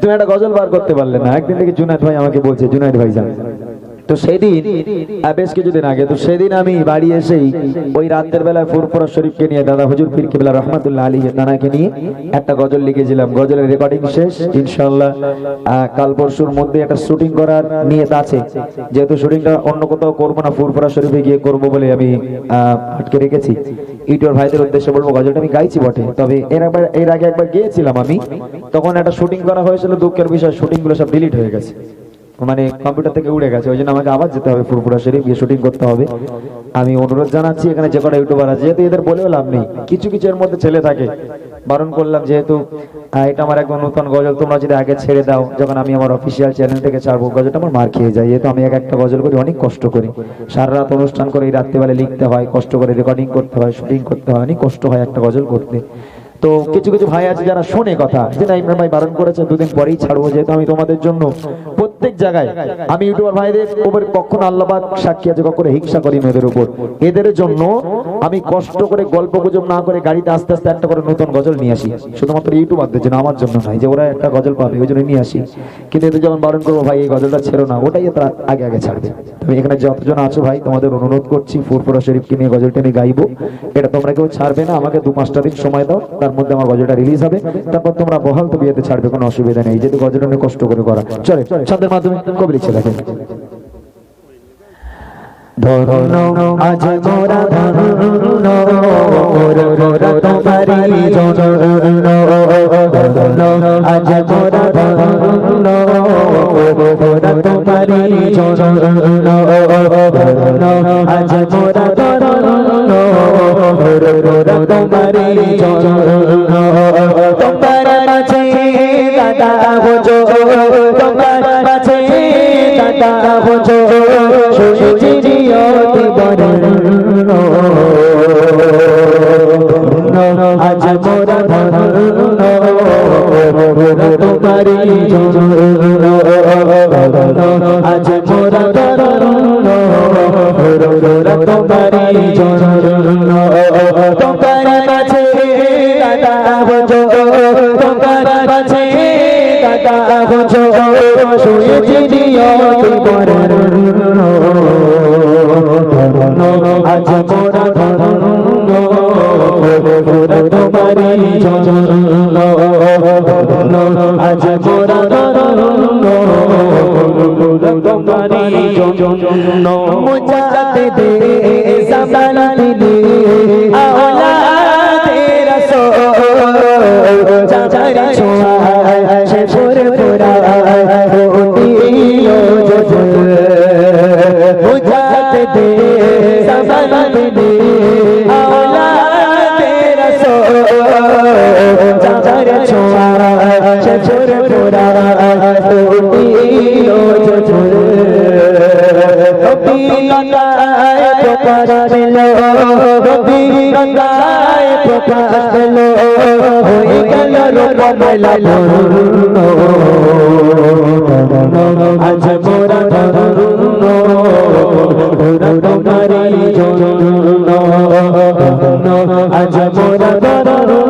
তুমি একটা গজল বার করতে পারলে না? একদিন থেকে জুনায়দ ভাই আমাকে বলছে, জুনায়দ ভাই যান তো সেদিন বেশ কিছুদিন আগে তো সেদিন আমি বাড়ি এসেই ওই রাতের বেলায় ফুরফুরা শরীফকে নিয়ে দাদা হুজুর পীর কিবলা রহমাতুল্লাহ আলী তানাকে নিয়ে একটা গজল লিখেছিলাম। গজলের রেকর্ডিং শেষ ইনশাআল্লাহ আহ, কাল পরশুর মধ্যে একটা শুটিং করার নিয়ত আছে। যেহেতু শুটিংটা অন্য কোথাও করব না ফুরফুরা শরীফে গিয়ে করব বলে আমি আটকে রেখেছি। ইউটিউব ভাইদের উদ্দেশ্যে বলব গজলটা আমি গাইছি বটে। তবে এর একবার এর আগে একবার গিয়েছিলাম আমি তখন একটা শুটিং করা হয়েছিল দুঃখের বিষয় শুটিংগুলো সব ডিলিট হয়ে গেছে। মানে কম্পিউটার থেকে উড়ে গেছে ওই জন্য আমাকে আবার যেতে হবে ফুরফুরা শরীফ, গিয়ে শুটিং করতে হবে। আমি অনুরোধ জানাচ্ছি, এখানে যে কটা ইউটিউবার আছে, যেহেতু এদের বলেও লাভ নেই, কিছু কিছু এর মধ্যে ছেলে থাকে। বারণ করলাম যেহেতু এটা আমার একদম নতুন গজল, তোমরা যদি আগে ছেড়ে দাও, যখন আমি আমার অফিসিয়াল চ্যানেল থেকে ছাড়বো, গজলটা আমার মার খেয়ে যায়, যেহেতু আমি এক একটা গজল করি, অনেক কষ্ট করি। সারা রাত অনুষ্ঠান করে এই রাত্রিবেলা লিখতে হয়, কষ্ট করে রেকর্ডিং করতে হয় শুটিং করতে হয়, অনেক কষ্ট হয় একটা গজল করতে। তো কিছু কিছু ভাই আছে যারা শোনে কথা। যে না ইমরান ভাই বারণ করেছে দুদিন পরেই ছাড়বো যেহেতু আমি তোমাদের জন্য। প্রত্যেক জায়গায় আমি ইউটিউবার ভাইদের কখনো আল্লাহবাদ সাক্ষী আছে, কখনো হিংসা করি না এদের উপর। এদের জন্য আমি কষ্ট করে গল্প গুজব না করে গাড়িতে আস্তে আস্তে একটা করে নতুন গজল নিয়ে আসি। শুধুমাত্র ইউটিউবারদের জন্য, আমার জন্য নয়, যে ওরা একটা গজল পাবে, ওই জন্য নিয়ে আসি। কিন্তু এদের যখন বারণ করব, ভাই, এই গজলটা ছেড়ো না, ওটাই তারা আগে আগে ছাড়বে। তুমি এখানে যতজন আছো ভাই, তোমাদের অনুরোধ করছি, ফুরফুরা শরীফকে নিয়ে গজলটা আমি গাইবো। এটা তোমরা কেউ ছাড়বে না, আমাকে দু পাঁচটা দিন সময় দাও তার মধ্যে আমার গজলটা রিলিজ হবে। তারপর তোমরা বহাল তো বিয়েতে ছাড়বে, কোনো অসুবিধা নেই। যেহেতু গজলটা অনেক কষ্ট করে করা। চলে ছন্দের মাধ্যমে কবি লিখছে, দেখেন। ধরুন আজ মোরা ধরুন বুঝো শুয়েছি জিয়তি বরণ আজ মোরা মোরা তোমারি আজ মোরা মোরা তোমারি তোমার মাঝে দাদা বুঝো তোমার মাঝে দাদা জিয়তি বরণ আজ মোরা ধরুন মোরা তোমারি জন্য আজ মোরা ধরুন মোরা তোমারি জন্য মুজাতে রূপমেলা ধরুন আজ মোরা ধরুন আজ মোরা ধরুন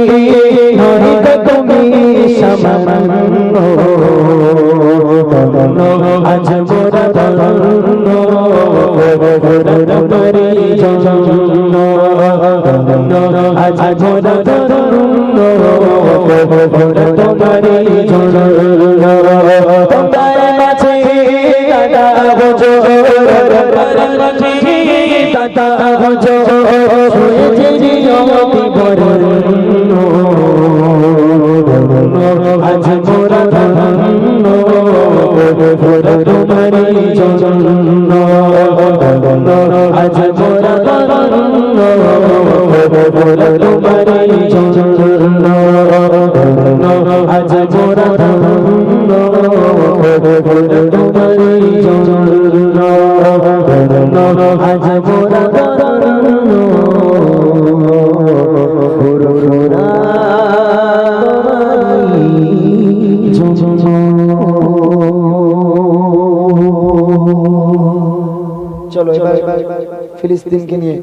দিয়ে ধরিত তুমি সমমঙ্গ আজ মোরা তরঙ্গ তোরে জন্য আজ মোরা তরঙ্গ তোরে জন্য দাদা আজ মোরা ধন্য তোমারি জন্য। আজ মোরা ধন্য তোমারি জন্য। আজ মোরা ধন্য তোমারি জন্য। আজ মোরা ধন্য পুরোরা চলো এবার ফিলিস্তিনকে নিয়ে